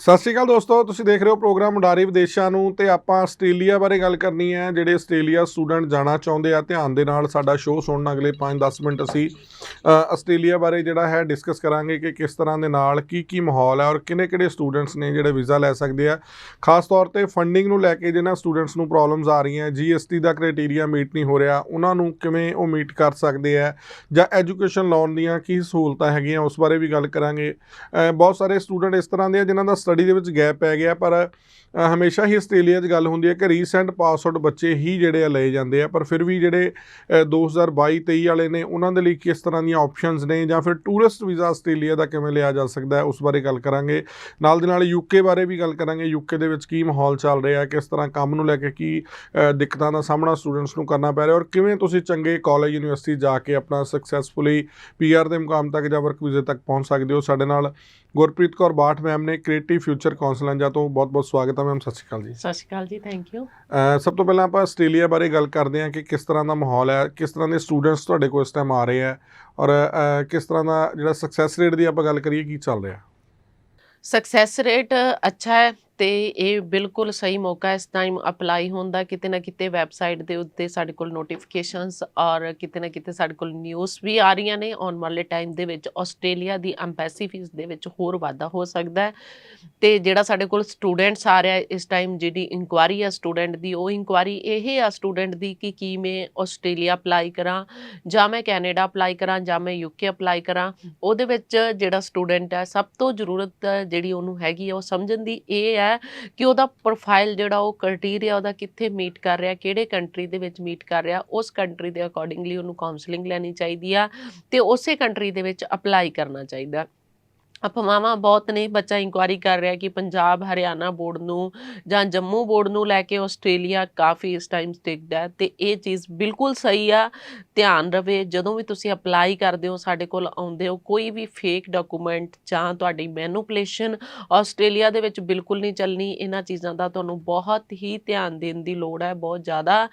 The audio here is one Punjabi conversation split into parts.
ਸਤਿ ਸ਼੍ਰੀ ਅਕਾਲ ਦੋਸਤੋ, ਤੁਸੀਂ ਦੇਖ ਰਹੇ ਹੋ ਪ੍ਰੋਗਰਾਮ ਉਡਾਰੀ ਵਿਦੇਸ਼ਾਂ ਨੂੰ ਤੇ ਆਪਾਂ ਆਸਟ੍ਰੇਲੀਆ ਬਾਰੇ ਗੱਲ ਕਰਨੀ ਹੈ, ਜਿਹੜੇ ਆਸਟ੍ਰੇਲੀਆ ਸਟੂਡੈਂਟ ਜਾਣਾ ਚਾਹੁੰਦੇ ਆ, ਧਿਆਨ ਦੇ ਨਾਲ ਸਾਡਾ ਸ਼ੋਅ ਸੁਣਨ ਅਗਲੇ 5-10 ਮਿੰਟ ਅਸੀਂ ਆਸਟ੍ਰੇਲੀਆ ਬਾਰੇ ਜਿਹੜਾ ਹੈ ਡਿਸਕਸ ਕਰਾਂਗੇ ਕਿ ਕਿਸ ਤਰ੍ਹਾਂ ਦੇ ਨਾਲ ਕੀ ਕੀ ਮਾਹੌਲ ਹੈ ਔਰ ਕਿਹਨੇ ਕਿਹੜੇ ਸਟੂਡੈਂਟਸ ਨੇ ਜਿਹੜੇ ਵੀਜ਼ਾ ਲੈ ਸਕਦੇ ਆ। ਖਾਸ ਤੌਰ ਤੇ ਫੰਡਿੰਗ ਨੂੰ ਲੈ ਕੇ ਜਿਹਨਾਂ ਸਟੂਡੈਂਟਸ ਨੂੰ ਪ੍ਰੋਬਲਮਸ ਆ ਰਹੀਆਂ ਜੀਐਸਟੀ ਦਾ ਕ੍ਰਾਈਟੇਰੀਆ ਮੀਟ ਨਹੀਂ ਹੋ ਰਿਹਾ, ਉਹਨਾਂ ਨੂੰ ਕਿਵੇਂ ਉਹ ਮੀਟ ਕਰ ਸਕਦੇ ਆ ਜਾਂ ਐਜੂਕੇਸ਼ਨ ਲੋਨ ਦੀਆਂ ਕੀ ਸਹੂਲਤਾਂ ਹੈਗੀਆਂ, ਉਸ ਬਾਰੇ ਵੀ ਗੱਲ ਕਰਾਂਗੇ। ਬਹੁਤ ਸਾਰੇ ਸਟੂਡੈਂਟ ਇਸ ਤਰ੍ਹਾਂ ਦੇ ਆ ਜਿਨ੍ਹਾਂ ਦਾ ਸਟੱਡੀ ਦੇ ਵਿੱਚ ਗੈਪ ਪੈ ਗਿਆ ਪਰ ਹਮੇਸ਼ਾ ਹੀ ਆਸਟ੍ਰੇਲੀਆ 'ਚ ਗੱਲ ਹੁੰਦੀ ਹੈ ਕਿ ਰੀਸੈਂਟ ਪਾਸ ਆਊਟ ਬੱਚੇ ਹੀ ਜਿਹੜੇ ਆ ਲਏ ਜਾਂਦੇ ਆ ਪਰ ਫਿਰ ਵੀ ਜਿਹੜੇ ਅ, 2022 23 ਵਾਲੇ ਨੇ ਉਹਨਾਂ ਦੇ ਲਈ ਕਿਸ ਤਰ੍ਹਾਂ ਦੀਆਂ ਆਪਸ਼ਨਸ ਨੇ ਜਾਂ ਫਿਰ ਟੂਰਿਸਟ ਵੀਜ਼ਾ ਆਸਟ੍ਰੇਲੀਆ ਦਾ ਕਿਵੇਂ ਲਿਆ ਜਾ ਸਕਦਾ ਹੈ ਉਸ ਬਾਰੇ ਗੱਲ ਕਰਾਂਗੇ। ਨਾਲ ਦੇ ਨਾਲ ਯੂਕੇ ਬਾਰੇ ਵੀ ਗੱਲ ਕਰਾਂਗੇ ਯੂਕੇ ਦੇ ਵਿੱਚ ਕੀ ਮਾਹੌਲ ਚੱਲ ਰਿਹਾ ਕਿਸ ਤਰ੍ਹਾਂ ਕੰਮ ਨੂੰ ਲੈ ਕੇ ਕੀ ਦਿੱਕਤਾਂ ਦਾ ਸਾਹਮਣਾ ਸਟੂਡੈਂਟਸ ਨੂੰ ਕਰਨਾ ਪੈ ਰਿਹਾ ਔਰ ਕਿਵੇਂ ਤੁਸੀਂ ਚੰਗੇ ਕਾਲਜ ਯੂਨੀਵਰਸਿਟੀ ਜਾ ਕੇ ਆਪਣਾ ਸਕਸੈਸਫੁਲੀ ਪੀਆਰ ਦੇ ਮੁਕਾਮ ਤੱਕ ਜਾਂ ਵਰਕ ਵੀਜ਼ੇ ਤੱਕ ਪਹੁੰਚ ਸਕਦੇ ਹੋ ਸਾਡੇ ਨਾਲ। ਗੁਰਪ੍ਰੀਤ ਕੌਰ ਬਾਠ ਮੈਮ ਨੇ ਕ੍ਰੀਏਟਿਵ ਫਿਊਚਰ ਕਾਉਂਸਲੈਂਜਾ ਤੋਂ ਬਹੁਤ-ਬਹੁਤ ਸਵਾਗਤ ਹੈ ਮੈਮ ਸਤਿ ਸ਼੍ਰੀ ਅਕਾਲ ਜੀ। ਸਤਿ ਸ਼੍ਰੀ ਅਕਾਲ ਜੀ ਥੈਂਕ ਯੂ ਸਭ ਤੋਂ ਪਹਿਲਾਂ ਆਪਾਂ ਆਸਟ੍ਰੇਲੀਆ ਬਾਰੇ ਗੱਲ ਕਰਦੇ ਹਾਂ ਕਿ ਕਿਸ ਤਰ੍ਹਾਂ ਦਾ ਮਾਹੌਲ ਹੈ ਕਿਸ ਤਰ੍ਹਾਂ ਦੇ ਸਟੂਡੈਂਟਸ ਤੁਹਾਡੇ ਕੋਲ ਇਸ ਟਾਈਮ ਆ ਰਹੇ ਆ ਔਰ ਕਿਸ ਤਰ੍ਹਾਂ ਦਾ ਜਿਹੜਾ ਸਕਸੈਸ ਰੇਟ ਦੀ ਆਪਾਂ ਗੱਲ ਕਰੀਏ ਕੀ ਚੱਲ ਰਿਹਾ? ਸਕਸੈਸ ਰੇਟ ਅੱਛਾ ਹੈ। ਤੇ ਇਹ ਬਿਲਕੁਲ ਸਹੀ ਮੌਕਾ ਇਸ ਟਾਈਮ ਅਪਲਾਈ ਹੋਣ ਦਾ, ਕਿਤੇ ਨਾ ਕਿਤੇ ਵੈਬਸਾਈਟ ਦੇ ਉੱਤੇ ਸਾਡੇ ਕੋਲ ਨੋਟੀਫਿਕੇਸ਼ਨਸ ਔਰ ਕਿਤੇ ਨਾ ਕਿਤੇ ਸਾਡੇ ਕੋਲ ਨਿਊਜ਼ ਵੀ ਆ ਰਹੀਆਂ ਨੇ, ਆਉਣ ਵਾਲੇ ਟਾਈਮ ਦੇ ਵਿੱਚ ਆਸਟ੍ਰੇਲੀਆ ਦੀ ਐਮਬੈਸੀ ਫੀਸ ਦੇ ਵਿੱਚ ਹੋਰ ਵਾਧਾ ਹੋ ਸਕਦਾ ਹੈ। ਤੇ ਜਿਹੜਾ ਸਾਡੇ ਕੋਲ ਸਟੂਡੈਂਟਸ ਆ ਰਿਹਾ ਇਸ ਟਾਈਮ ਜਿਹੜੀ ਇਨਕੁਆਰੀ ਆ ਸਟੂਡੈਂਟ ਦੀ, ਉਹ ਇਨਕੁਆਰੀ ਇਹ ਆ ਸਟੂਡੈਂਟ ਦੀ ਕਿ ਕੀ ਮੈਂ ਆਸਟ੍ਰੇਲੀਆ ਅਪਲਾਈ ਕਰਾਂ ਜਾਂ ਮੈਂ ਕੈਨੇਡਾ ਅਪਲਾਈ ਕਰਾਂ ਜਾਂ ਮੈਂ ਯੂਕੇ ਅਪਲਾਈ ਕਰਾਂ। ਉਹਦੇ ਵਿੱਚ ਜਿਹੜਾ ਸਟੂਡੈਂਟ ਹੈ ਸਭ ਤੋਂ ਜ਼ਰੂਰਤ ਜਿਹੜੀ ਉਹਨੂੰ ਹੈਗੀ ਆ ਉਹ ਸਮਝਣ ਦੀ ਇਹ ਹੈ ਕਿ ਉਹਦਾ ਪ੍ਰੋਫਾਈਲ ਜਿਹੜਾ ਉਹ ਕ੍ਰਾਈਟੇਰੀਆ ਉਹਦਾ ਕਿੱਥੇ ਮੀਟ ਕਰ ਰਿਹਾ, ਕਿਹੜੇ ਕੰਟਰੀ ਦੇ ਵਿੱਚ ਮੀਟ ਕਰ ਰਿਹਾ, ਉਸ ਕੰਟਰੀ ਦੇ ਅਕੋਰਡਿੰਗਲੀ ਉਹਨੂੰ ਕਾਉਂਸਲਿੰਗ ਲੈਣੀ ਚਾਹੀਦੀ ਆ ਤੇ ਉਸੇ ਕੰਟਰੀ ਦੇ ਵਿੱਚ ਅਪਲਾਈ ਕਰਨਾ ਚਾਹੀਦਾ। ਅਫਵਾਹਾਂ ਬਹੁਤ ਨੇ, ਬੱਚਾ ਇਨਕੁਆਰੀ ਕਰ ਰਿਹਾ ਕਿ ਪੰਜਾਬ, ਹਰਿਆਣਾ ਬੋਰਡ ਨੂੰ ਜਾਂ ਜੰਮੂ ਬੋਰਡ ਨੂੰ ਲੈ ਕੇ ਆਸਟ੍ਰੇਲੀਆ ਕਾਫੀ ਇਸ ਟਾਈਮ ਸਟਿਕਡ ਹੈ ਤੇ ਇਹ ਚੀਜ਼ ਬਿਲਕੁਲ ਸਹੀ ਆ, ਧਿਆਨ ਰਵੇ, ਜਦੋਂ ਵੀ ਤੁਸੀਂ ਅਪਲਾਈ ਕਰਦੇ ਹੋ, ਸਾਡੇ ਕੋਲ ਆਉਂਦੇ ਹੋ, ਕੋਈ ਵੀ ਫੇਕ ਡਾਕੂਮੈਂਟ ਜਾਂ ਤੁਹਾਡੀ ਮੈਨੂਪਲੇਸ਼ਨ ਆਸਟ੍ਰੇਲੀਆ ਦੇ ਵਿੱਚ ਬਿਲਕੁਲ ਨਹੀਂ ਚੱਲਣੀ, ਇਹਨਾਂ ਚੀਜ਼ਾਂ ਦਾ ਤੁਹਾਨੂੰ ਬਹੁਤ ਹੀ ਧਿਆਨ ਦੇਣ ਦੀ ਲੋੜ ਹੈ, ਬਹੁਤ ਜ਼ਿਆਦਾ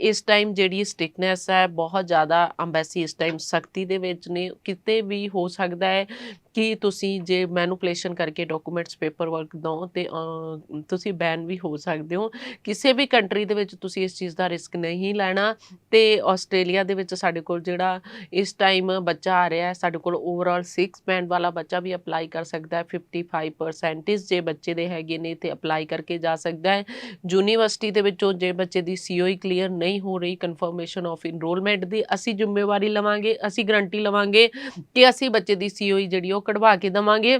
ਇਸ ਟਾਈਮ ਜਿਹੜੀ ਸਟਿਕਨੈਸ ਹੈ, ਬਹੁਤ ਜ਼ਿਆਦਾ ਅੰਬੈਸੀ ਇਸ ਟਾਈਮ ਸਖਤੀ ਦੇ ਵਿੱਚ ਨੇ, ਕਿਤੇ ਵੀ ਹੋ ਸਕਦਾ ਹੈ ਕਿ ਤੁਸੀਂ ਜੇ ਮੈਨੂਪਲੇਸ਼ਨ ਕਰਕੇ ਡਾਕੂਮੈਂਟਸ ਪੇਪਰ ਵਰਕ ਦੋ ਤੇ ਤੁਸੀਂ ਬੈਨ ਵੀ ਹੋ ਸਕਦੇ ਹੋ। ਕਿਸੇ ਵੀ ਕੰਟਰੀ ਦੇ ਵਿੱਚ ਤੁਸੀਂ ਇਸ ਚੀਜ਼ ਦਾ ਰਿਸਕ ਨਹੀਂ ਲੈਣਾ ਤੇ ਆਸਟ੍ਰੇਲੀਆ ਦੇ ਵਿੱਚ ਸਾਡੇ ਕੋਲ ਜਿਹੜਾ ਇਸ ਟਾਈਮ ਬੱਚਾ ਆ ਰਿਹਾ ਹੈ, ਸਾਡੇ ਕੋਲ ਓਵਰਆਲ 6 ਬੈਂਡ ਵਾਲਾ ਬੱਚਾ ਵੀ ਅਪਲਾਈ ਕਰ ਸਕਦਾ ਹੈ। 55% ਜੇ ਬੱਚੇ ਦੇ ਹੈਗੇ ਨੇ ਤੇ ਅਪਲਾਈ ਕਰਕੇ ਜਾ ਸਕਦਾ ਹੈ। ਯੂਨੀਵਰਸਿਟੀ ਦੇ ਵਿੱਚੋਂ ਜੇ ਬੱਚੇ ਦੀ ਸੀਓਈ ਕਲੀਅਰ ਨਹੀਂ ਹੋ ਰਹੀ ਕਨਫਰਮੇਸ਼ਨ ਆਫ ਇਨਰੋਲਮੈਂਟ ਦੀ ਅਸੀਂ ਜ਼ਿੰਮੇਵਾਰੀ ਲਵਾਂਗੇ, ਅਸੀਂ ਗਰੰਟੀ ਲਵਾਂਗੇ ਕਿ ਅਸੀਂ ਬੱਚੇ ਦੀ ਸੀਓਈ ਜਿਹੜੀ ਉਹ ਕਢਵਾ ਕੇ ਦਵਾਂਗੇ।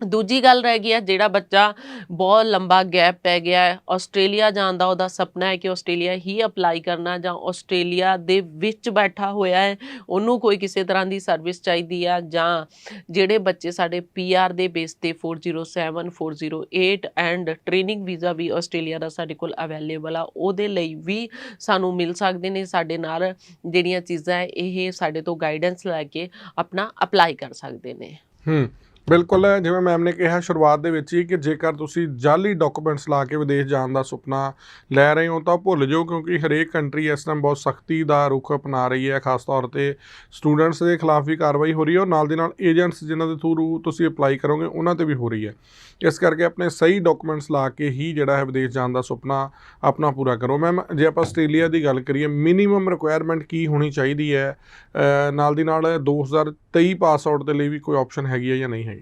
ਦੂਜੀ ਗੱਲ ਰਹਿ ਗਈ ਹੈ ਜਿਹੜਾ ਬੱਚਾ ਬਹੁਤ ਲੰਬਾ ਗੈਪ ਪੈ ਗਿਆ ਹੈ, ਆਸਟ੍ਰੇਲੀਆ ਜਾਣ ਦਾ ਉਹਦਾ ਸੁਪਨਾ ਹੈ ਕਿ ਆਸਟ੍ਰੇਲੀਆ ਹੀ ਅਪਲਾਈ ਕਰਨਾ ਜਾਂ ਆਸਟ੍ਰੇਲੀਆ ਦੇ ਵਿੱਚ ਬੈਠਾ ਹੋਇਆ ਹੈ, ਉਹਨੂੰ ਕੋਈ ਕਿਸੇ ਤਰ੍ਹਾਂ ਦੀ ਸਰਵਿਸ ਚਾਹੀਦੀ ਆ ਜਾਂ ਜਿਹੜੇ ਬੱਚੇ ਸਾਡੇ ਪੀਆਰ ਦੇ ਬੇਸ ਤੇ 407 408 ਐਂਡ ਟ੍ਰੇਨਿੰਗ ਵੀਜ਼ਾ ਵੀ ਆਸਟ੍ਰੇਲੀਆ ਦਾ ਸਾਡੇ ਕੋਲ ਅਵੇਲੇਬਲ ਆ, ਉਹਦੇ ਲਈ ਵੀ ਸਾਨੂੰ ਮਿਲ ਸਕਦੇ ਨੇ, ਸਾਡੇ ਨਾਲ ਜਿਹੜੀਆਂ ਚੀਜ਼ਾਂ ਹੈ, ਇਹ ਸਾਡੇ ਤੋਂ ਗਾਈਡੈਂਸ ਲੈ ਕੇ ਆਪਣਾ ਅਪਲਾਈ ਕਰ ਸਕਦੇ ਨੇ। ਹੂੰ ਬਿਲਕੁਲ, ਜਿਵੇਂ ਮੈਮ ਨੇ ਕਿਹਾ ਸ਼ੁਰੂਆਤ ਦੇ ਵਿੱਚ ਹੀ ਕਿ ਜੇਕਰ ਤੁਸੀਂ ਜਾਲੀ ਡਾਕੂਮੈਂਟਸ ਲਾ ਕੇ ਵਿਦੇਸ਼ ਜਾਣ ਦਾ ਸੁਪਨਾ ਲੈ ਰਹੇ ਹੋ ਤਾਂ ਭੁੱਲ ਜਾਓ ਕਿਉਂਕਿ ਹਰੇਕ ਕੰਟਰੀ ਇਸ ਟਾਈਮ ਬਹੁਤ ਸਖਤੀ ਦਾ ਰੁਖ ਅਪਣਾ ਰਹੀ ਹੈ। ਖਾਸ ਤੌਰ ਤੇ ਸਟੂਡੈਂਟਸ ਦੇ ਖਿਲਾਫ ਵੀ ਕਾਰਵਾਈ ਹੋ ਰਹੀ ਹੈ ਔਰ ਨਾਲ ਦੀ ਨਾਲ ਏਜੰਟਸ ਜਿਨ੍ਹਾਂ ਦੇ ਥਰੂ ਤੁਸੀਂ ਅਪਲਾਈ ਕਰੋਗੇ ਉਹਨਾਂ ਤੇ ਵੀ ਹੋ ਰਹੀ ਹੈ। ਇਸ ਕਰਕੇ ਆਪਣੇ ਸਹੀ ਡਾਕੂਮੈਂਟਸ ਲਾ ਕੇ ਹੀ ਜਿਹੜਾ ਹੈ ਵਿਦੇਸ਼ ਜਾਣ ਦਾ ਸੁਪਨਾ ਆਪਣਾ ਪੂਰਾ ਕਰੋ। ਮੈਮ ਜੇ ਆਪਾਂ ਆਸਟ੍ਰੇਲੀਆ ਦੀ ਗੱਲ ਕਰੀਏ ਮਿਨੀਮਮ ਰਿਕੁਆਇਰਮੈਂਟ ਕੀ ਹੋਣੀ ਚਾਹੀਦੀ ਹੈ? ਨਾਲ ਦੀ ਨਾਲ 2023 ਪਾਸ ਆਊਟ ਦੇ ਲਈ ਵੀ ਕੋਈ ਆਪਸ਼ਨ ਹੈਗੀ ਹੈ ਜਾਂ ਨਹੀਂ ਹੈਗੀ?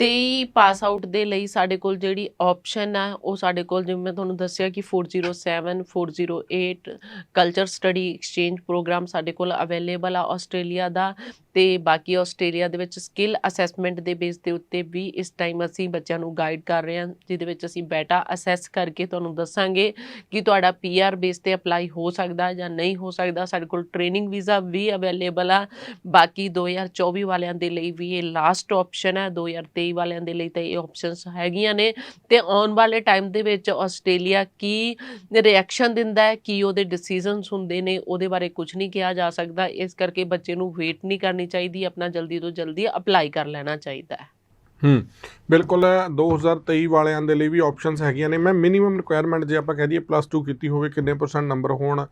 23 ਪਾਸ ਆਊਟ ਦੇ ਲਈ ਸਾਡੇ ਕੋਲ ਜਿਹੜੀ ਆਪਸ਼ਨ ਆ, ਉਹ ਸਾਡੇ ਕੋਲ ਜਿਵੇਂ ਮੈਂ ਤੁਹਾਨੂੰ ਦੱਸਿਆ ਕਿ 407 408 ਕਲਚਰ ਸਟੱਡੀ ਐਕਸਚੇਂਜ ਪ੍ਰੋਗਰਾਮ ਸਾਡੇ ਕੋਲ ਅਵੇਲੇਬਲ ਆ ਆਸਟ੍ਰੇਲੀਆ ਦਾ। ਤੇ ਬਾਕੀ ਆਸਟ੍ਰੇਲੀਆ ਦੇ ਵਿੱਚ ਸਕਿੱਲ ਅਸੈਸਮੈਂਟ ਦੇ ਬੇਸ ਦੇ ਉੱਤੇ ਵੀ ਇਸ ਟਾਈਮ ਅਸੀਂ ਬੱਚਿਆਂ ਨੂੰ ਗਾਈਡ ਕਰ ਰਹੇ ਹਾਂ, ਜਿਹਦੇ ਵਿੱਚ ਅਸੀਂ ਬੈਟਾ ਅਸੈਸ ਕਰਕੇ ਤੁਹਾਨੂੰ ਦੱਸਾਂਗੇ ਕਿ ਤੁਹਾਡਾ ਪੀਆਰ ਬੇਸ ਤੇ ਅਪਲਾਈ ਹੋ ਸਕਦਾ ਹੈ ਜਾਂ ਨਹੀਂ ਹੋ ਸਕਦਾ। ਸਾਡੇ ਕੋਲ ਟ੍ਰੇਨਿੰਗ ਵੀਜ਼ਾ ਵੀ ਅਵੇਲੇਬਲ ਆ। ਬਾਕੀ 2024 ਵਾਲਿਆਂ ਦੇ ਲਈ ਵੀ ਇਹ ਲਾਸਟ ਆਪਸ਼ਨ ਹੈ 2023 ਵਾਲਿਆਂ ਦੇ ਲਈ ਤਾਂ ਇਹ ਆਪਸ਼ਨਸ ਹੈਗੀਆਂ ਨੇ। ਤੇ ਆਉਣ ਵਾਲੇ ਟਾਈਮ ਦੇ ਵਿੱਚ ਆਸਟ੍ਰੇਲੀਆ ਕੀ ਰਿਐਕਸ਼ਨ ਦਿੰਦਾ ਹੈ, ਕੀ ਉਹਦੇ ਡਿਸੀਜਨਸ ਹੁੰਦੇ ਨੇ, ਉਹਦੇ ਬਾਰੇ ਕੁਝ ਨਹੀਂ ਕਿਹਾ ਜਾ ਸਕਦਾ। ਇਸ ਕਰਕੇ ਬੱਚੇ ਨੂੰ ਵੇਟ ਨਹੀਂ ਕਰਨੀ ਚਾਹੀਦੀ ਆਪਣਾ ਜਲਦੀ ਤੋਂ ਜਲਦੀ ਅਪਲਾਈ ਕਰ ਲੈਣਾ ਚਾਹੀਦਾ ਹੈ। ਹੂੰ। ਬਿਲਕੁਲ 2023 ਵਾਲਿਆਂ ਦੇ ਲਈ ਵੀ ਆਪਸ਼ਨਸ ਹੈਗੀਆਂ ਨੇ। ਮੈਂ ਮਿਨੀਮਮ ਰਿਕੁਆਇਰਮੈਂਟ ਜੇ ਆਪਾਂ ਕਹਿ ਦਈਏ ਪਲੱਸ 2 ਕੀਤੀ ਹੋਵੇ, ਕਿੰਨੇ ਪਰਸੈਂਟ ਨੰਬਰ ਹੋਣ।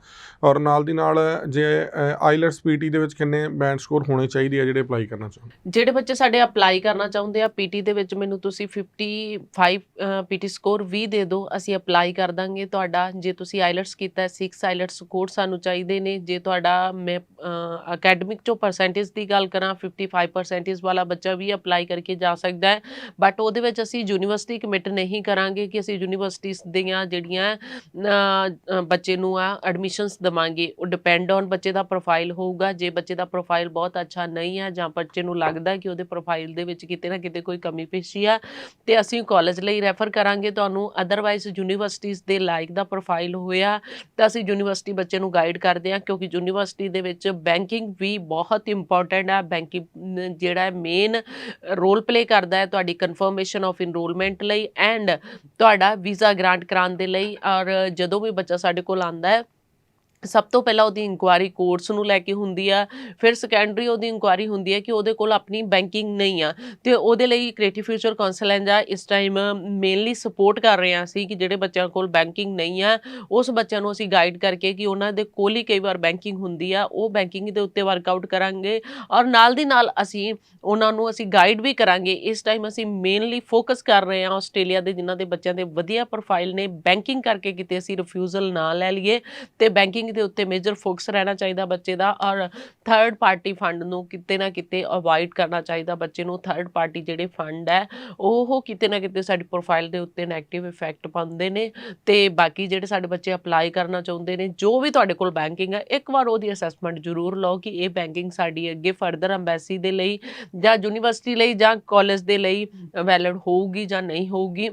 ਔਰ ਨਾਲ ਦੀ ਨਾਲ ਜੇ ਆਈਲੈਟਸ ਪੀਟੀ ਦੇ ਵਿੱਚ ਕਿੰਨੇ ਬੈਂਡ ਸਕੋਰ ਹੋਣੇ ਚਾਹੀਦੇ ਆ ਜਿਹੜੇ ਅਪਲਾਈ ਕਰਨਾ ਚਾਹੁੰਦੇ? ਜਿਹੜੇ ਬੱਚੇ ਸਾਡੇ ਅਪਲਾਈ ਕਰਨਾ ਚਾਹੁੰਦੇ ਆ ਪੀਟੀ ਦੇ ਵਿੱਚ ਮੈਨੂੰ ਤੁਸੀਂ 55 ਪੀਟੀ ਸਕੋਰ 20 ਦੇ ਦਿਓ, ਅਸੀਂ ਅਪਲਾਈ ਕਰ ਦਾਂਗੇ ਤੁਹਾਡਾ। ਜੇ ਤੁਸੀਂ ਆਈਲਟਸ ਕੀਤਾ 6 ਆਈਲਟਸ ਸਕੋਰ ਸਾਨੂੰ ਚਾਹੀਦੇ ਨੇ। ਜੇ ਤੁਹਾਡਾ ਮੈਂ ਅਕੈਡਮਿਕ ਚੋਂ ਪਰਸੈਂਟੇਜ ਦੀ ਗੱਲ ਕਰਾਂ 55 ਪਰਸੈਂਟੇਜ ਵਾਲਾ ਬੱਚਾ ਵੀ ਅਪਲਾਈ ਕਰਕੇ ਜਾ ਸਕਦਾ ਹੈ। ਬਟ ਉਹਦੇ ਵਿੱਚ ਅਸੀਂ ਯੂਨੀਵਰਸਿਟੀ ਕਮਿਟ ਨਹੀਂ ਕਰਾਂਗੇ ਕਿ ਅਸੀਂ ਯੂਨੀਵਰਸਿਟੀਜ਼ ਦੀਆਂ ਜਿਹੜੀਆਂ ਬੱਚੇ ਨੂੰ ਆ ਐਡਮਿਸ਼ਨਸ ਦਵਾਂਗੇ। ਉਹ ਡਿਪੈਂਡ ਔਨ ਬੱਚੇ ਦਾ ਪ੍ਰੋਫਾਈਲ ਹੋਊਗਾ। ਜੇ ਬੱਚੇ ਦਾ ਪ੍ਰੋਫਾਈਲ ਬਹੁਤ ਅੱਛਾ ਨਹੀਂ ਹੈ ਜਾਂ ਬੱਚੇ ਨੂੰ ਲੱਗਦਾ ਕਿ ਉਹਦੇ ਪ੍ਰੋਫਾਈਲ ਦੇ ਵਿੱਚ ਕਿਤੇ ਨਾ ਕਿਤੇ ਕੋਈ ਕਮੀ ਪੇਸ਼ੀ ਆ, ਤੇ ਅਸੀਂ ਕਾਲਜ ਲਈ ਰੈਫਰ ਕਰਾਂਗੇ। ਤੁਹਾਨੂੰ ਅਦਰਵਾਈਜ਼ ਯੂਨੀਵਰਸਿਟੀਜ਼ ਦੇ ਲਾਇਕ ਦਾ ਪ੍ਰੋਫਾਈਲ ਹੋਇਆ, ਤਾਂ ਅਸੀਂ ਯੂਨੀਵਰਸਿਟੀ ਬੱਚੇ ਨੂੰ ਗਾਈਡ ਕਰਦੇ ਹਾਂ। ਕਿਉਂਕਿ ਯੂਨੀਵਰਸਿਟੀ ਦੇ ਵਿੱਚ ਬੈਂਕਿੰਗ ਵੀ ਬਹੁਤ ਇੰਪੋਰਟੈਂਟ ਆ। ਬੈਂਕਿੰਗ ਜਿਹੜਾ ਮੇਨ ਰੋਲ ਪਲੇ ਕਰਦਾ ਹੈ ਤੁਹਾਡੀ ਕਨਫਰਮੇਸ਼ਨ ਆਫ ਇਨਰੋਲਮੈਂਟ ਲਈ ਐਂਡ ਤੁਹਾਡਾ ਵੀਜ਼ਾ ਗ੍ਰਾਂਟ ਕਰਾਉਣ ਦੇ ਲਈ ਔਰ ਜਦੋਂ ਵੀ ਬੱਚਾ ਸਾਡੇ ਕੋਲ ਆਂਦਾ ਹੈ ਸਭ ਤੋਂ ਪਹਿਲਾਂ ਉਹਦੀ ਇਨਕੁਆਰੀ ਕੋਰਸ ਨੂੰ ਲੈ ਕੇ ਹੁੰਦੀ ਆ, ਫਿਰ ਸੈਕੰਡਰੀ ਉਹਦੀ ਇਨਕੁਆਰੀ ਹੁੰਦੀ ਹੈ ਕਿ ਉਹਦੇ ਕੋਲ ਆਪਣੀ ਬੈਂਕਿੰਗ ਨਹੀਂ ਆ, ਤੇ ਉਹਦੇ ਲਈ ਕ੍ਰੀਏਟਿਵ ਫਿਊਚਰ ਕਾਉਂਸਲ ਜਾਂ ਇਸ ਟਾਈਮ ਮੇਨਲੀ ਸਪੋਰਟ ਕਰ ਰਹੇ ਹਾਂ ਅਸੀਂ ਕਿ ਜਿਹੜੇ ਬੱਚਿਆਂ ਕੋਲ ਬੈਂਕਿੰਗ ਨਹੀਂ ਆ, ਉਸ ਬੱਚਿਆਂ ਨੂੰ ਅਸੀਂ ਗਾਈਡ ਕਰਕੇ ਕਿ ਉਹਨਾਂ ਦੇ ਕੋਲ ਹੀ ਕਈ ਵਾਰ ਬੈਂਕਿੰਗ ਹੁੰਦੀ ਆ, ਉਹ ਬੈਂਕਿੰਗ ਦੇ ਉੱਤੇ ਵਰਕਆਊਟ ਕਰਾਂਗੇ ਔਰ ਨਾਲ ਦੀ ਨਾਲ ਅਸੀਂ ਉਹਨਾਂ ਨੂੰ ਅਸੀਂ ਗਾਈਡ ਵੀ ਕਰਾਂਗੇ, ਇਸ ਟਾਈਮ ਅਸੀਂ ਮੇਨਲੀ ਫੋਕਸ ਕਰ ਰਹੇ ਹਾਂ ਆਸਟ੍ਰੇਲੀਆ ਦੇ ਜਿਨ੍ਹਾਂ ਦੇ ਬੱਚਿਆਂ ਦੇ ਵਧੀਆ ਪ੍ਰੋਫਾਈਲ ਨੇ ਬੈਂਕਿੰਗ ਕਰਕੇ ਕਿਤੇ ਅਸੀਂ ਰਿਫਿਊਜ਼ਲ ਨਾ ਲੈ ਲਈਏ ਤੇ ਬੈਂਕਿੰਗ ਦੇ ਉੱਤੇ ਮੇਜਰ ਫੋਕਸ ਰਹਿਣਾ ਚਾਹੀਦਾ ਬੱਚੇ ਦਾ ਔਰ ਥਰਡ ਪਾਰਟੀ ਫੰਡ ਨੂੰ ਕਿਤੇ ਨਾ ਕਿਤੇ ਅਵੋਇਡ ਕਰਨਾ ਚਾਹੀਦਾ ਬੱਚੇ ਨੂੰ ਥਰਡ ਪਾਰਟੀ ਜਿਹੜੇ ਫੰਡ ਹੈ, ਉਹ ਕਿਤੇ ਨਾ ਕਿਤੇ ਸਾਡੀ ਪ੍ਰੋਫਾਈਲ ਦੇ ਉੱਤੇ 네ਗੇਟਿਵ ਇਫੈਕਟ ਪਾਉਂਦੇ ਨੇ ਤੇ ਬਾਕੀ ਜਿਹੜੇ ਸਾਡੇ ਬੱਚੇ ਅਪਲਾਈ ਕਰਨਾ ਚਾਹੁੰਦੇ ਨੇ, ਜੋ ਵੀ ਤੁਹਾਡੇ ਕੋਲ ਬੈਂਕਿੰਗ ਹੈ, ਇੱਕ ਵਾਰ ਉਹਦੀ ਅਸੈਸਮੈਂਟ ਜ਼ਰੂਰ ਲਓ ਕਿ ਇਹ ਬੈਂਕਿੰਗ ਸਾਡੀ ਅੱਗੇ ਫਰਦਰ ਐਮਬੈਸੀ ਦੇ ਲਈ ਜਾਂ ਯੂਨੀਵਰਸਿਟੀ ਲਈ ਜਾਂ ਕਾਲਜ ਦੇ ਲਈ ਵੈਲਿਡ ਹੋਊਗੀ ਜਾਂ ਨਹੀਂ ਹੋਊਗੀ।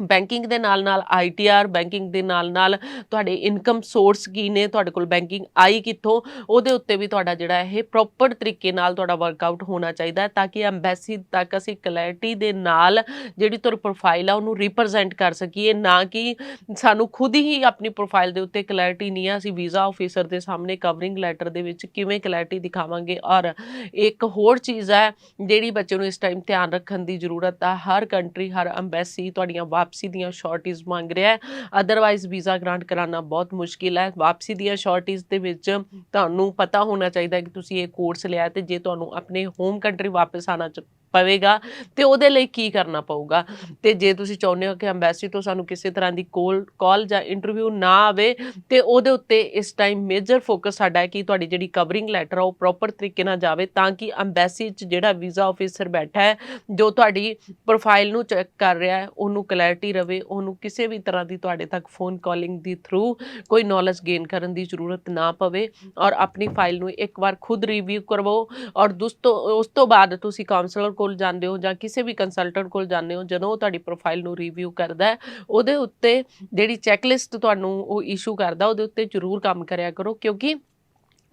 ਬੈਂਕਿੰਗ ਦੇ ਨਾਲ ਨਾਲ ਆਈਟੀਆਰ ਬੈਂਕਿੰਗ ਦੇ ਨਾਲ ਨਾਲ ਤੁਹਾਡੇ ਇਨਕਮ ਸੋਰਸ ਕੀ ਨੇ, ਤੁਹਾਡੇ ਕੋਲ ਬੈਂਕਿੰਗ ਆਈ ਕਿੱਥੋਂ, ਉਹਦੇ ਉੱਤੇ ਵੀ ਤੁਹਾਡਾ ਜਿਹੜਾ ਇਹ ਪ੍ਰੋਪਰ ਤਰੀਕੇ ਨਾਲ ਤੁਹਾਡਾ ਵਰਕਆਊਟ ਹੋਣਾ ਚਾਹੀਦਾ ਹੈ ਤਾਂ ਕਿ ਐਮਬੈਸੀ ਤੱਕ ਅਸੀਂ ਕਲੈਰਿਟੀ ਦੇ ਨਾਲ ਜਿਹੜੀ ਤੁਹਾਡੀ ਪ੍ਰੋਫਾਈਲ ਆ ਉਹਨੂੰ ਰਿਪਰੈਜ਼ੈਂਟ ਕਰ ਸਕੀਏ, ਨਾ ਕਿ ਸਾਨੂੰ ਖੁਦ ਹੀ ਆਪਣੀ ਪ੍ਰੋਫਾਈਲ ਦੇ ਉੱਤੇ ਕਲੈਰਿਟੀ ਨਹੀਂ ਆ ਅਸੀਂ ਵੀਜ਼ਾ ਆਫੀਸਰ ਦੇ ਸਾਹਮਣੇ ਕਵਰਿੰਗ ਲੈਟਰ ਦੇ ਵਿੱਚ ਕਿਵੇਂ ਕਲੈਰਿਟੀ ਦਿਖਾਵਾਂਗੇ ਔਰ ਇੱਕ ਹੋਰ ਚੀਜ਼ ਹੈ ਜਿਹੜੀ ਬੱਚੇ ਨੂੰ ਇਸ ਟਾਈਮ ਧਿਆਨ ਰੱਖਣ ਦੀ ਜ਼ਰੂਰਤ ਆ, ਹਰ ਕੰਟਰੀ ਹਰ ਐਮਬੈਸੀ ਤੁਹਾਡੀਆਂ ਵਾਪਸੀ ਦੀਆਂ ਸ਼ਾਰਟੇਜ ਮੰਗ ਰਿਹਾ ਹੈ। ਅਦਰਵਾਈਜ਼ ਵੀਜ਼ਾ ਗ੍ਰਾਂਟ ਕਰਾਉਣਾ ਬਹੁਤ ਮੁਸ਼ਕਿਲ ਹੈ। ਵਾਪਸੀ ਦੀਆਂ ਸ਼ਾਰਟੇਜ ਦੇ ਵਿੱਚ ਤੁਹਾਨੂੰ ਪਤਾ ਹੋਣਾ ਚਾਹੀਦਾ ਕਿ ਤੁਸੀਂ ਇਹ ਕੋਰਸ ਲਿਆ ਤੇ ਜੇ ਤੁਹਾਨੂੰ ਆਪਣੇ ਹੋਮ ਕੰਟਰੀ ਵਾਪਸ ਆਣਾ ਪਵੇਗਾ ਤੇ ਉਹਦੇ ਲਈ ਕੀ ਕਰਨਾ ਪਊਗਾ? ਤੇ ਜੇ ਤੁਸੀਂ ਚਾਹੁੰਦੇ ਹੋ ਕਿ ਐਮਬੈਸੀ ਤੋਂ ਸਾਨੂੰ ਕਿਸੇ ਤਰ੍ਹਾਂ ਦੀ ਕੋਲ ਕਾਲ ਜਾਂ ਇੰਟਰਵਿਊ ਨਾ ਆਵੇ, ਤੇ ਉਹਦੇ ਉੱਤੇ ਇਸ ਟਾਈਮ ਮੇਜਰ ਫੋਕਸ ਸਾਡਾ ਹੈ ਕਿ ਤੁਹਾਡੀ ਜਿਹੜੀ ਕਵਰਿੰਗ ਲੈਟਰ ਆ ਉਹ ਪ੍ਰੋਪਰ ਤਰੀਕੇ ਨਾਲ ਜਾਵੇ ਤਾਂ ਕਿ ਐਮਬੈਸੀ 'ਚ ਜਿਹੜਾ ਵੀਜ਼ਾ ਆਫੀਸਰ ਬੈਠਾ ਹੈ, ਜੋ ਤੁਹਾਡੀ ਪ੍ਰੋਫਾਈਲ ਨੂੰ ਚੈੱਕ ਕਰ ਰਿਹਾ ਹੈ, ਉਹਨੂੰ ਕਲੈਰਿਟੀ ਰਵੇ, ਉਹਨੂੰ ਕਿਸੇ ਵੀ ਤਰ੍ਹਾਂ ਦੀ ਤੁਹਾਡੇ ਤੱਕ ਫੋਨ ਕਾਲਿੰਗ ਦੀ ਥਰੂ ਕੋਈ ਨੌਲੇਜ ਗੇਨ ਕਰਨ ਦੀ ਜ਼ਰੂਰਤ ਨਾ ਪਵੇ ਔਰ ਆਪਣੀ ਫਾਈਲ ਨੂੰ ਇੱਕ ਵਾਰ ਖੁਦ ਰਿਵਿਊ ਕਰਵਾਓ ਔਰ ਦੋਸਤੋ ਉਸ ਤੋਂ ਬਾਅਦ ਤੁਸੀਂ ਕਾਉਂਸਲਰ ਕੋਲ ਜਾਂਦੇ ਹੋ ਜਾਂ ਕਿਸੇ ਵੀ ਕੰਸਲਟੈਂਟ ਕੋਲ ਜਾਂਦੇ ਹੋ, ਜਦੋਂ ਉਹ ਤੁਹਾਡੀ ਪ੍ਰੋਫਾਈਲ ਨੂੰ ਰਿਵਿਊ ਕਰਦਾ ਹੈ, ਉਹਦੇ ਉੱਤੇ ਜਿਹੜੀ ਚੈੱਕਲਿਸਟ ਤੁਹਾਨੂੰ ਉਹ ਇਸ਼ੂ ਕਰਦਾ, ਉਹਦੇ ਉੱਤੇ ਜ਼ਰੂਰ ਕੰਮ ਕਰਿਆ ਕਰੋ ਕਿਉਂਕਿ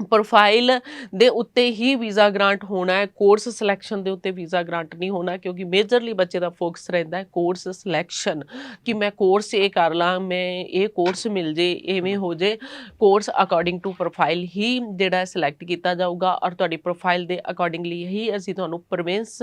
ਪ੍ਰੋਫਾਈਲ ਦੇ ਉੱਤੇ ਹੀ ਵੀਜ਼ਾ ਗ੍ਰਾਂਟ ਹੋਣਾ ਹੈ ਕੋਰਸ ਸਿਲੈਕਸ਼ਨ ਦੇ ਉੱਤੇ ਵੀਜ਼ਾ ਗ੍ਰਾਂਟ ਨਹੀਂ ਹੋਣਾ ਕਿਉਂਕਿ ਮੇਜਰਲੀ ਬੱਚੇ ਦਾ ਫੋਕਸ ਰਹਿੰਦਾ ਹੈ ਕੋਰਸ ਸਿਲੈਕਸ਼ਨ ਕਿ ਮੈਂ ਕੋਰਸ ਇਹ ਕਰ ਲਾਂ, ਮੈਂ ਇਹ ਕੋਰਸ ਮਿਲ ਜੇ, ਐਵੇਂ ਹੋ ਜੇ ਕੋਰਸ ਅਕੋਰਡਿੰਗ ਟੂ ਪ੍ਰੋਫਾਈਲ ਹੀ ਜਿਹੜਾ ਸਿਲੈਕਟ ਕੀਤਾ ਜਾਊਗਾ ਔਰ ਤੁਹਾਡੀ ਪ੍ਰੋਫਾਈਲ ਦੇ ਅਕੋਰਡਿੰਗਲੀ ਹੀ ਅਸੀਂ ਤੁਹਾਨੂੰ ਪ੍ਰੋਵਿੰਸ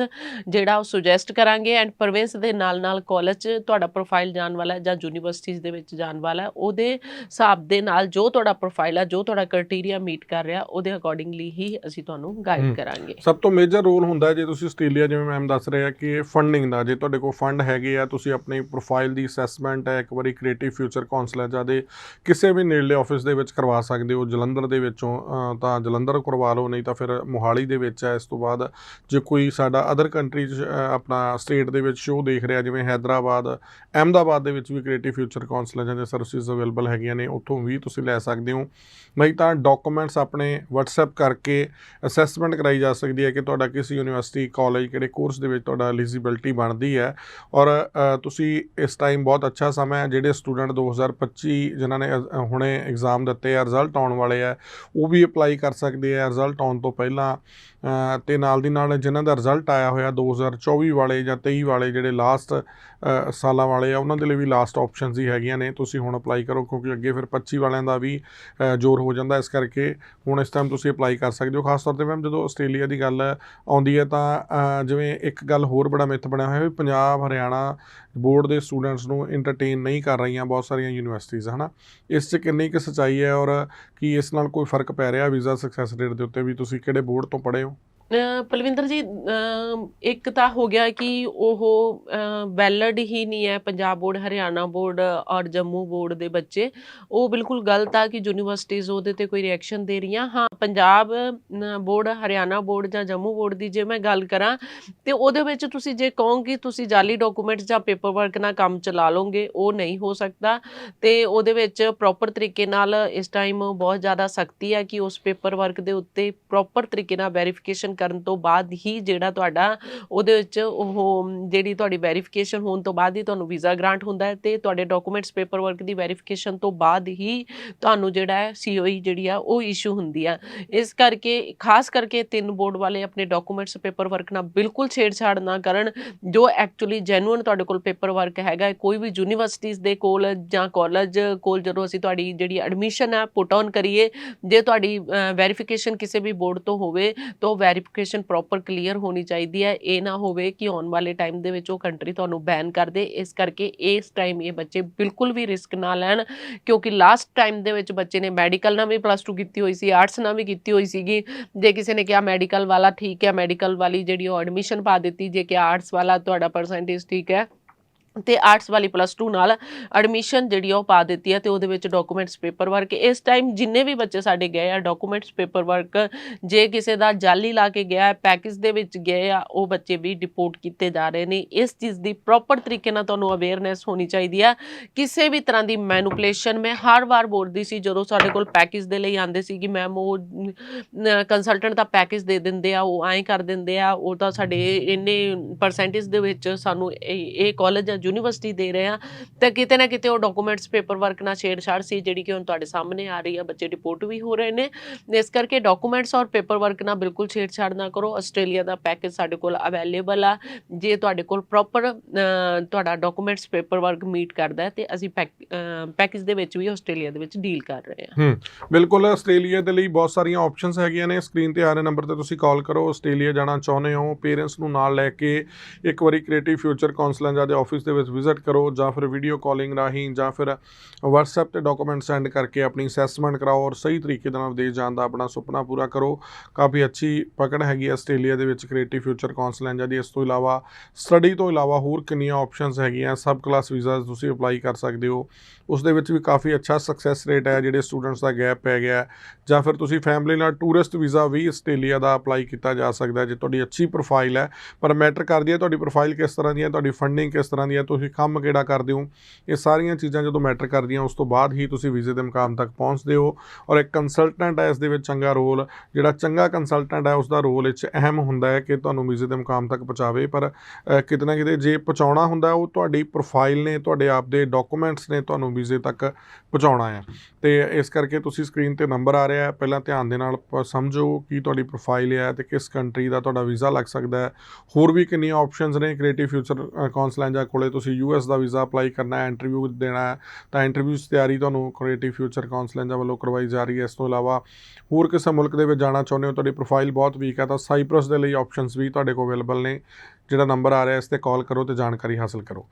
ਜਿਹੜਾ ਉਹ ਸੁਜੈਸਟ ਕਰਾਂਗੇ ਐਂਡ ਪ੍ਰੋਵਿੰਸ ਦੇ ਨਾਲ ਨਾਲ ਕਾਲਜ 'ਚ ਤੁਹਾਡਾ ਪ੍ਰੋਫਾਈਲ ਜਾਣ ਵਾਲਾ ਜਾਂ ਯੂਨੀਵਰਸਿਟੀਜ਼ ਦੇ ਵਿੱਚ ਜਾਣ ਵਾਲਾ ਉਹਦੇ ਹਿਸਾਬ ਦੇ ਨਾਲ ਜੋ ਤੁਹਾਡਾ ਪ੍ਰੋਫਾਈਲ ਆ, ਜੋ ਤੁਹਾਡਾ ਕ੍ਰਾਈਟੇਰੀਆ ਮੀਟ ਕਰ ਰਿਹਾ ਉਹਦੇ ਅਕੋਰਡਿੰਗਲੀ ਹੀ ਅਸੀਂ ਤੁਹਾਨੂੰ। ਗਾਈਡ ਕਰਾਂਗੇ ਸਭ ਤੋਂ ਮੇਜਰ ਰੋਲ ਹੁੰਦਾ ਜੇ ਤੁਸੀਂ ਆਸਟ੍ਰੇਲੀਆ ਜਿਵੇਂ ਮੈਮ ਦੱਸ ਰਹੇ ਆ ਕਿ ਫੰਡਿੰਗ ਦਾ ਜੇ ਤੁਹਾਡੇ ਕੋਲ ਫੰਡ ਹੈਗੇ ਆ ਤੁਸੀਂ ਆਪਣੀ ਪ੍ਰੋਫਾਈਲ ਦੀ ਅਸੈਸਮੈਂਟ ਹੈ ਇੱਕ ਵਾਰੀ ਕ੍ਰੀਏਟਿਵ ਫਿਊਚਰ ਕਾਉਂਸਲਰ ਜਾਦੇ ਕਿਸੇ ਵੀ ਨੇੜਲੇ ਆਫਿਸ ਦੇ ਵਿੱਚ ਕਰਵਾ ਸਕਦੇ ਹੋ ਜਲੰਧਰ ਦੇ ਵਿੱਚੋਂ ਤਾਂ ਜਲੰਧਰ ਕਰਵਾ ਲਓ ਨਹੀਂ ਤਾਂ ਫਿਰ ਮੋਹਾਲੀ ਦੇ ਵਿੱਚ ਹੈ ਇਸ ਤੋਂ ਬਾਅਦ ਜੇ ਕੋਈ ਸਾਡਾ ਅਦਰ ਕੰਟਰੀ 'ਚ ਆਪਣਾ ਸਟੇਟ ਦੇ ਵਿੱਚ ਸ਼ੋਅ ਦੇਖ ਰਿਹਾ ਜਿਵੇਂ ਹੈਦਰਾਬਾਦ ਅਹਿਮਦਾਬਾਦ ਦੇ ਵਿੱਚ ਵੀ ਕ੍ਰੀਏਟਿਵ ਫਿਊਚਰ ਕਾਉਂਸਲਰ ਜਾਂ ਸਰਵਿਸਿਜ਼ ਅਵੇਲੇਬਲ ਹੈਗੀਆਂ ਨੇ ਉੱਥੋਂ ਵੀ ਤੁਸੀਂ ਲੈ ਸਕਦੇ ਹੋ ਨਹੀਂ ਤਾਂ ਡਾਕੂਮੈਂਟਸ ਆਪਣੇ WhatsApp ਕਰਕੇ ਅਸੈਸਮੈਂਟ ਕਰਾਈ ਜਾ ਸਕਦੀ ਹੈ ਕਿ ਤੁਹਾਡਾ ਕਿਸ ਯੂਨੀਵਰਸਿਟੀ ਕਾਲਜ ਕਿਹੜੇ ਕੋਰਸ ਦੇ ਵਿੱਚ ਤੁਹਾਡਾ ਐਲੀਜੀਬਿਲਟੀ ਬਣਦੀ ਹੈ। ਔਰ ਤੁਸੀਂ ਇਸ ਟਾਈਮ ਬਹੁਤ ਅੱਛਾ ਸਮਾਂ ਹੈ ਜਿਹੜੇ ਸਟੂਡੈਂਟ 2025 ਜਿਨ੍ਹਾਂ ਨੇ ਹੁਣੇ ਐਗਜ਼ਾਮ ਦਿੱਤੇ ਆ ਰਿਜ਼ਲਟ ਆਉਣ ਵਾਲੇ ਆ ਉਹ ਵੀ ਅਪਲਾਈ ਕਰ ਸਕਦੇ ਆ ਰਿਜ਼ਲਟ ਆਉਣ ਤੋਂ ਪਹਿਲਾਂ ਅ, ਤੇ ਨਾਲ ਦੀ ਨਾਲ ਜਿਨ੍ਹਾਂ ਦਾ ਰਿਜ਼ਲਟ ਆਇਆ ਹੋਇਆ 2024 ਵਾਲੇ ਜਾਂ 23 ਵਾਲੇ ਜਿਹੜੇ ਲਾਸਟ ਸਾਲਾਂ ਵਾਲੇ ਆ, ਉਹਨਾਂ ਦੇ ਲਈ ਵੀ ਲਾਸਟ ਆਪਸ਼ਨਸ ਹੀ ਹੈਗੀਆਂ ਨੇ। ਤੁਸੀਂ ਹੁਣ ਅਪਲਾਈ ਕਰੋ, ਕਿਉਂਕਿ ਅੱਗੇ ਫਿਰ 25 ਵਾਲਿਆਂ ਦਾ ਵੀ ਜ਼ੋਰ ਹੋ ਜਾਂਦਾ। ਇਸ ਕਰਕੇ ਹੁਣ ਇਸ ਟਾਈਮ ਤੁਸੀਂ ਅਪਲਾਈ ਕਰ ਸਕਦੇ ਹੋ। ਖਾਸ ਤੌਰ ਤੇ ਮੈਮ ਜਦੋਂ ਆਸਟ੍ਰੇਲੀਆ ਦੀ ਗੱਲ ਆਉਂਦੀ ਹੈ, ਤਾਂ ਜਿਵੇਂ ਇੱਕ ਗੱਲ ਹੋਰ ਬੜਾ ਮਿੱਥ ਬਣਿਆ ਹੋਇਆ ਵੀ ਪੰਜਾਬ, ਹਰਿਆਣਾ ਬੋਰਡ ਦੇ ਸਟੂਡੈਂਟਸ ਨੂੰ ਐਂਟਰਟੇਨ ਨਹੀਂ ਕਰ ਰਹੀਆਂ ਬਹੁਤ ਸਾਰੀਆਂ ਯੂਨੀਵਰਸਿਟੀਜ਼ ਹਨਾ? ਇਸ 'ਚ ਕਿੰਨੀ ਕੁ ਸੱਚਾਈ ਹੈ ਔਰ ਕੀ ਇਸ ਨਾਲ ਕੋਈ ਫ਼ਰਕ ਪੈ ਰਿਹਾ ਵੀਜ਼ਾ ਸਕਸੈਸ ਰੇਟ ਦੇ ਉੱਤੇ ਵੀ? ਤੁਸੀਂ ਕਿਹੜੇ ਬੋਰਡ ਤੋਂ ਪੜ੍ਹੇ ਹੋ? ਪਲਵਿੰਦਰ ਜੀ ਇੱਕ ਤਾਂ ਹੋ ਗਿਆ ਕਿ ਉਹ ਵੈਲਿਡ ਹੀ ਨਹੀਂ ਹੈ, ਪੰਜਾਬ ਬੋਰਡ, ਹਰਿਆਣਾ ਬੋਰਡ ਔਰ ਜੰਮੂ ਬੋਰਡ ਦੇ ਬੱਚੇ। ਉਹ ਬਿਲਕੁਲ ਗਲਤ ਆ ਕਿ ਯੂਨੀਵਰਸਿਟੀਜ਼ ਉਹਦੇ ਤੇ ਕੋਈ ਰਿਐਕਸ਼ਨ ਦੇ ਰਹੀਆਂ। ਹਾਂ, ਪੰਜਾਬ ਬੋਰਡ, ਹਰਿਆਣਾ ਬੋਰਡ ਜਾਂ ਜੰਮੂ ਬੋਰਡ ਦੀ ਜੇ ਮੈਂ ਗੱਲ ਕਰਾਂ, ਤੇ ਉਹਦੇ ਵਿੱਚ ਤੁਸੀਂ ਜੇ ਕਹੋ ਕਿ ਤੁਸੀਂ ਜਾਲੀ ਡਾਕੂਮੈਂਟਸ ਜਾਂ ਪੇਪਰ ਵਰਕ ਨਾਲ ਕੰਮ ਚਲਾ ਲਓਗੇ, ਉਹ ਨਹੀਂ ਹੋ ਸਕਦਾ। ਤੇ ਉਹਦੇ ਵਿੱਚ ਪ੍ਰੋਪਰ ਤਰੀਕੇ ਨਾਲ ਇਸ ਟਾਈਮ ਬਹੁਤ ਜ਼ਿਆਦਾ ਸਖਤੀ ਹੈ ਕਿ ਉਸ ਪੇਪਰ ਵਰਕ ਦੇ ਉੱਤੇ ਪ੍ਰੋਪਰ ਤਰੀਕੇ ਨਾਲ ਵੈਰੀਫਿਕੇਸ਼ਨ ਕਰਨ ਤੋਂ ਬਾਅਦ ਹੀ ਜਿਹੜਾ ਤੁਹਾਡਾ ਉਹਦੇ ਵਿੱਚ ਉਹ ਜਿਹੜੀ ਤੁਹਾਡੀ ਵੈਰੀਫਿਕੇਸ਼ਨ ਹੋਣ ਤੋਂ ਬਾਅਦ ਹੀ ਤੁਹਾਨੂੰ ਵੀਜ਼ਾ ਗ੍ਰਾਂਟ ਹੁੰਦਾ ਹੈ ਤੇ ਤੁਹਾਡੇ ਡਾਕੂਮੈਂਟਸ ਪੇਪਰ ਵਰਕ ਦੀ ਵੈਰੀਫਿਕੇਸ਼ਨ ਤੋਂ ਬਾਅਦ ਹੀ ਤੁਹਾਨੂੰ ਜਿਹੜਾ ਹੈ ਸੀਓਈ ਜਿਹੜੀ ਆ ਉਹ ਇਸ਼ੂ ਹੁੰਦੀ ਆ। ਇਸ ਕਰਕੇ, ਖਾਸ ਕਰਕੇ ਤਿੰਨ ਬੋਰਡ ਵਾਲੇ ਆਪਣੇ ਡਾਕੂਮੈਂਟਸ ਪੇਪਰ ਵਰਕ ਨਾਲ ਬਿਲਕੁਲ ਛੇੜਛਾੜ ਨਾ ਕਰਨ, ਜੋ ਐਕਚੁਅਲੀ ਜੈਨੂਇਨ ਤੁਹਾਡੇ ਕੋਲ ਪੇਪਰ ਵਰਕ ਹੈਗਾ ਕੋਈ ਵੀ ਯੂਨੀਵਰਸਿਟੀਜ਼ ਦੇ ਕੋਲ ਜਾਂ ਕਾਲਜ ਕੋਲ ਜਦੋਂ ਅਸੀਂ ਤੁਹਾਡੀ ਜਿਹੜੀ ਐਡਮਿਸ਼ਨ ਹੈ ਪੁੱਟ ਔਨ ਕਰੀਏ, ਜੇ ਤੁਹਾਡੀ ਵੈਰੀਫਿਕੇਸ਼ਨ ਕਿਸੇ ਵੀ ਬੋਰਡ ਤੋਂ ਹੋਵੇ, ਤਾਂ ਵੈਰੀਫਿਕੇਸ਼ਨ ਪ੍ਰੋਪਰ ਕਲੀਅਰ ਹੋਣੀ ਚਾਹੀਦੀ ਹੈ। ਇਹ ਨਾ ਹੋਵੇ ਕਿ ਆਉਣ ਵਾਲੇ ਟਾਈਮ ਦੇ ਵਿੱਚ ਉਹ ਕੰਟਰੀ ਤੁਹਾਨੂੰ ਬੈਨ ਕਰ ਦੇ। ਇਸ ਕਰਕੇ ਇਸ ਟਾਈਮ ਇਹ ਬੱਚੇ ਬਿਲਕੁਲ ਵੀ ਰਿਸਕ ਨਾ ਲੈਣ, ਕਿਉਂਕਿ ਲਾਸਟ ਟਾਈਮ ਦੇ ਵਿੱਚ ਬੱਚੇ ਨੇ ਮੈਡੀਕਲ ਨਾਲ ਵੀ ਪਲੱਸ 2 ਕੀਤੀ ਹੋਈ ਸੀ ਆਰਟਸ ਨਾਲ ਵੀ ਕੀਤੀ ਹੋਈ ਸੀਗੀ। ਜੇ ਕਿਸੇ ਨੇ ਕਿਹਾ ਮੈਡੀਕਲ ਵਾਲਾ ਠੀਕ ਹੈ ਮੈਡੀਕਲ ਵਾਲੀ ਜਿਹੜੀ ਉਹ ਐਡਮਿਸ਼ਨ ਪਾ ਦਿੱਤੀ, ਜੇ ਕਿ ਆਰਟਸ ਵਾਲਾ, ਤੁਹਾਡਾ ਪਰਸੈਂਟੇਜ ਠੀਕ ਹੈ। ਤੇ ਆਰਟਸ ਵਾਲੀ ਪਲੱਸ 2 ਨਾਲ ਐਡਮਿਸ਼ਨ ਜਿਹੜੀ ਆ ਉਹ ਪਾ ਦਿੱਤੀ ਹੈ ਤੇ ਉਹਦੇ ਵਿੱਚ ਡਾਕੂਮੈਂਟਸ ਪੇਪਰ ਵਰਕ ਇਸ ਟਾਈਮ ਜਿੰਨੇ ਵੀ ਬੱਚੇ ਸਾਡੇ ਗਏ ਆ ਡਾਕੂਮੈਂਟਸ ਪੇਪਰ ਵਰਕ ਜੇ ਕਿਸੇ ਦਾ ਜਾਲੀ ਲਾ ਕੇ ਗਿਆ ਪੈਕੇਜ ਦੇ ਵਿੱਚ ਗਏ ਆ, ਉਹ ਬੱਚੇ ਵੀ ਡਿਪੋਰਟ ਕੀਤੇ ਜਾ ਰਹੇ ਨੇ। ਇਸ ਚੀਜ਼ ਦੀ ਪ੍ਰੋਪਰ ਤਰੀਕੇ ਨਾਲ ਤੁਹਾਨੂੰ ਅਵੇਅਰਨੈਸ ਹੋਣੀ ਚਾਹੀਦੀ ਆ। ਕਿਸੇ ਵੀ ਤਰ੍ਹਾਂ ਦੀ ਮੈਨੂਪੂਲੇਸ਼ਨ ਮੈਂ ਹਰ ਵਾਰ ਬੋਲਦੀ ਸੀ, ਜਦੋਂ ਸਾਡੇ ਕੋਲ ਪੈਕੇਜ ਦੇ ਲਈ ਆਉਂਦੇ ਸੀ ਕਿ ਮੈਮ ਉਹ ਕੰਸਲਟੈਂਟ ਦਾ ਪੈਕੇਜ ਦੇ ਦਿੰਦੇ ਆ, ਉਹ ਐਂ ਕਰ ਦਿੰਦੇ ਆ, ਉਹ ਤਾਂ ਸਾਡੇ ਇੰਨੇ ਪਰਸੈਂਟੇਜ ਦੇ ਵਿੱਚ ਸਾਨੂੰ ਇਹ ਇਹ ਕਾਲਜ ਜਾਂ ਯੂਨੀਵਰਸਿਟੀ ਦੇ ਰਹੇ ਆ ਤਾਂ ਕਿਤੇ ਨਾ ਕਿਤੇ ਉਹ ਡਾਕੂਮੈਂਟਸ ਪੇਪਰ ਵਰਕ ਨਾਲ ਛੇੜਛਾੜ ਸੀ ਜਿਹੜੀ ਕਿ ਹੁਣ ਤੁਹਾਡੇ ਸਾਹਮਣੇ ਆ ਰਹੀ ਆ ਬੱਚੇ ਰਿਪੋਰਟ ਵੀ ਹੋ ਰਹੇ ਨੇ। ਇਸ ਕਰਕੇ ਡਾਕੂਮੈਂਟਸ ਔਰ ਪੇਪਰ ਵਰਕ ਨਾਲ ਬਿਲਕੁਲ ਛੇੜਛਾੜ ਨਾ ਕਰੋ, ਆਸਟ੍ਰੇਲੀਆ ਦਾ ਪੈਕੇਜ ਸਾਡੇ ਕੋਲ ਅਵੇਲੇਬਲ ਆ। ਜੇ ਤੁਹਾਡੇ ਕੋਲ ਪ੍ਰੋਪਰ ਤੁਹਾਡਾ ਡਾਕੂਮੈਂਟਸ ਪੇਪਰ ਵਰਕ ਮੀਟ ਕਰਦਾ ਹੈ, ਤੇ ਅਸੀਂ ਪੈਕੇਜ ਦੇ ਵਿੱਚ ਵੀ ਆਸਟ੍ਰੇਲੀਆ ਦੇ ਵਿੱਚ ਡੀਲ ਕਰ ਰਹੇ ਹਾਂ। ਹੂੰ, ਬਿਲਕੁਲ ਆਸਟ੍ਰੇਲੀਆ ਦੇ ਲਈ ਬਹੁਤ ਸਾਰੀਆਂ ਆਪਸ਼ਨਸ ਹੈਗੀਆਂ ਨੇ। ਸਕਰੀਨ ਤੇ ਆ ਰਹੇ ਨੰਬਰ ਤੇ ਤੁਸੀਂ ਕਾਲ ਕਰੋ, ਆਸਟ੍ਰੇਲੀਆ ਜਾਣਾ ਚਾਹੁੰਦੇ ਹੋ ਪੇਰੈਂਟਸ ਨੂੰ ਨਾਲ ਲੈ ਕੇ ਇੱਕ ਵਾਰੀ ਕ੍ਰੀਏਟਿਵ ਫਿਊਚਰ ਕਾਉਂਸਲਰ ਜਾਂ ਦੇ ਆਫਿਸ ਦੇ ਵਿੱਚ ਵਿਜ਼ਿਟ ਕਰੋ ਜਾਂ ਫਿਰ ਵੀਡੀਓ ਕਾਲਿੰਗ ਰਾਹੀਂ ਜਾਂ ਫਿਰ WhatsApp ਤੇ ਡਾਕੂਮੈਂਟ ਸੈਂਡ ਕਰਕੇ ਆਪਣੀ ਅਸੈਸਮੈਂਟ ਕਰਾਓ ਔਰ ਸਹੀ ਤਰੀਕੇ ਦੇ ਨਾਲ ਵਿਦੇਸ਼ ਜਾਣ ਦਾ ਆਪਣਾ ਸੁਪਨਾ ਪੂਰਾ ਕਰੋ। ਕਾਫੀ ਅੱਛੀ ਪਕੜ ਹੈਗੀ ਹੈ ਆਸਟ੍ਰੇਲੀਆ ਦੇ ਵਿੱਚ ਕ੍ਰੀਏਟਿਵ ਫਿਊਚਰ ਕਾਉਂਸਲਰ ਜਾਂ ਦੀ। ਇਸ ਤੋਂ ਇਲਾਵਾ ਸਟੱਡੀ ਤੋਂ ਇਲਾਵਾ ਹੋਰ ਕਿੰਨੀਆਂ ਆਪਸ਼ਨਸ ਹੈਗੀਆਂ ਸਬ ਕਲਾਸ ਵੀਜ਼ਾਸ ਤੁਸੀਂ ਅਪਲਾਈ ਕਰ ਸਕਦੇ ਹੋ। ਉਸ ਦੇ ਵਿੱਚ ਵੀ ਕਾਫੀ ਅੱਛਾ ਸਕਸੈਸ ਰੇਟ ਹੈ, ਜਿਹੜੇ ਸਟੂਡੈਂਟਸ ਦਾ ਗੈਪ ਪੈ ਗਿਆ ਜਾਂ ਫਿਰ ਤੁਸੀਂ ਫੈਮਿਲੀ ਨਾਲ ਟੂਰਿਸਟ ਵੀਜ਼ਾ ਵੀ ਆਸਟ੍ਰੇਲੀਆ ਦਾ ਅਪਲਾਈ ਕੀਤਾ ਜਾ ਸਕਦਾ ਜੇ ਤੁਹਾਡੀ ਅੱਛੀ ਪ੍ਰੋਫਾਈਲ ਹੈ। ਪਰ ਮੈਟਰ ਕਰਦੀ ਹੈ ਤੁਹਾਡੀ ਪ੍ਰੋਫਾਈਲ ਕਿਸ ਤਰ੍ਹਾਂ ਦੀ ਹੈ, ਤੁਹਾਡੀ ਫੰਡਿੰਗ ਕਿਸ ਤਰ੍ਹਾਂ ਦੀ ਹੈ ਤੁਸੀਂ ਕੰਮ ਕਿਹੜਾ ਕਰਦੇ ਹੋ? ਇਹ ਸਾਰੀਆਂ ਚੀਜ਼ਾਂ ਜਦੋਂ ਮੈਟਰ ਕਰਦੀਆਂ, ਉਸ ਤੋਂ ਬਾਅਦ ਹੀ ਤੁਸੀਂ ਵੀਜ਼ੇ ਦੇ ਮੁਕਾਮ ਤੱਕ ਪਹੁੰਚਦੇ ਹੋ ਔਰ ਇੱਕ ਕੰਸਲਟੈਂਟ ਹੈ ਇਸ ਦੇ ਵਿੱਚ ਚੰਗਾ ਰੋਲ ਜਿਹੜਾ ਚੰਗਾ ਕੰਸਲਟੈਂਟ ਹੈ ਉਸ ਦਾ ਰੋਲ ਵਿੱਚ ਅਹਿਮ ਹੁੰਦਾ ਹੈ ਕਿ ਤੁਹਾਨੂੰ ਵੀਜ਼ੇ ਦੇ ਮੁਕਾਮ ਤੱਕ ਪਹੁੰਚਾਵੇ। ਪਰ ਕਿਤੇ ਨਾ ਕਿਤੇ ਜੇ ਪਹੁੰਚਾਉਣਾ ਹੁੰਦਾ ਉਹ ਤੁਹਾਡੀ ਪ੍ਰੋਫਾਈਲ ਨੇ, ਤੁਹਾਡੇ ਆਪ ਦੇ ਡਾਕੂਮੈਂਟਸ ਨੇ ਤੁਹਾਨੂੰ ਵੀਜ਼ੇ ਤੱਕ ਪਹੁੰਚਾਉਣਾ ਹੈ। ਤੇ ਇਸ ਕਰਕੇ ਤੁਸੀਂ ਸਕਰੀਨ ਤੇ ਨੰਬਰ ਆ ਰਿਹਾ ਹੈ। ਪਹਿਲਾਂ ਧਿਆਨ ਦੇ ਨਾਲ ਸਮਝੋ ਕੀ ਤੁਹਾਡੀ ਪ੍ਰੋਫਾਈਲ ਹੈ ਤੇ ਕਿਸ ਕੰਟਰੀ ਦਾ ਤੁਹਾਡਾ ਵੀਜ਼ਾ ਲੱਗ ਸਕਦਾ ਹੈ। ਹੋਰ ਵੀ ਕਿੰਨੀਆਂ ਆਪਸ਼ਨਸ ਨੇ ਕ੍ਰੀਏਟਿਵ ਫਿਊਚਰ ਕਾਉਂਸਲੈਂਜਾ ਜਾਂ ਕੋਲੇ ਤੁਸੀਂ ਯੂਐਸ ਦਾ ਵੀਜ਼ਾ ਅਪਲਾਈ ਕਰਨਾ ਹੈ ਇੰਟਰਵਿਊ ਦੇਣਾ ਹੈ, ਤਾਂ ਇੰਟਰਵਿਊ ਦੀ ਤਿਆਰੀ ਤੁਹਾਨੂੰ ਕ੍ਰੀਏਟਿਵ ਫਿਊਚਰ ਕਾਉਂਸਲੈਂਜਾ ਵੱਲੋਂ ਕਰਵਾਈ ਜਾ ਰਹੀ ਹੈ। ਇਸ ਤੋਂ ਇਲਾਵਾ ਹੋਰ ਕਿਸੇ ਮੁਲਕ ਦੇ ਵਿੱਚ ਜਾਣਾ ਚਾਹੁੰਦੇ ਹੋ, ਤੁਹਾਡੀ ਪ੍ਰੋਫਾਈਲ ਬਹੁਤ ਵੀਕ ਹੈ, ਤਾਂ ਸਾਈਪ੍ਰਸ ਦੇ ਲਈ ਆਪਸ਼ਨਸ ਵੀ ਤੁਹਾਡੇ ਕੋਲ ਅਵੇਲੇਬਲ ਨੇ। ਜਿਹੜਾ ਨੰਬਰ ਆ ਰਿਹਾ, ਇਸ ਤੇ ਕਾਲ ਕਰੋ ਤੇ ਜਾਣਕਾਰੀ ਹਾਸਲ ਕਰੋ।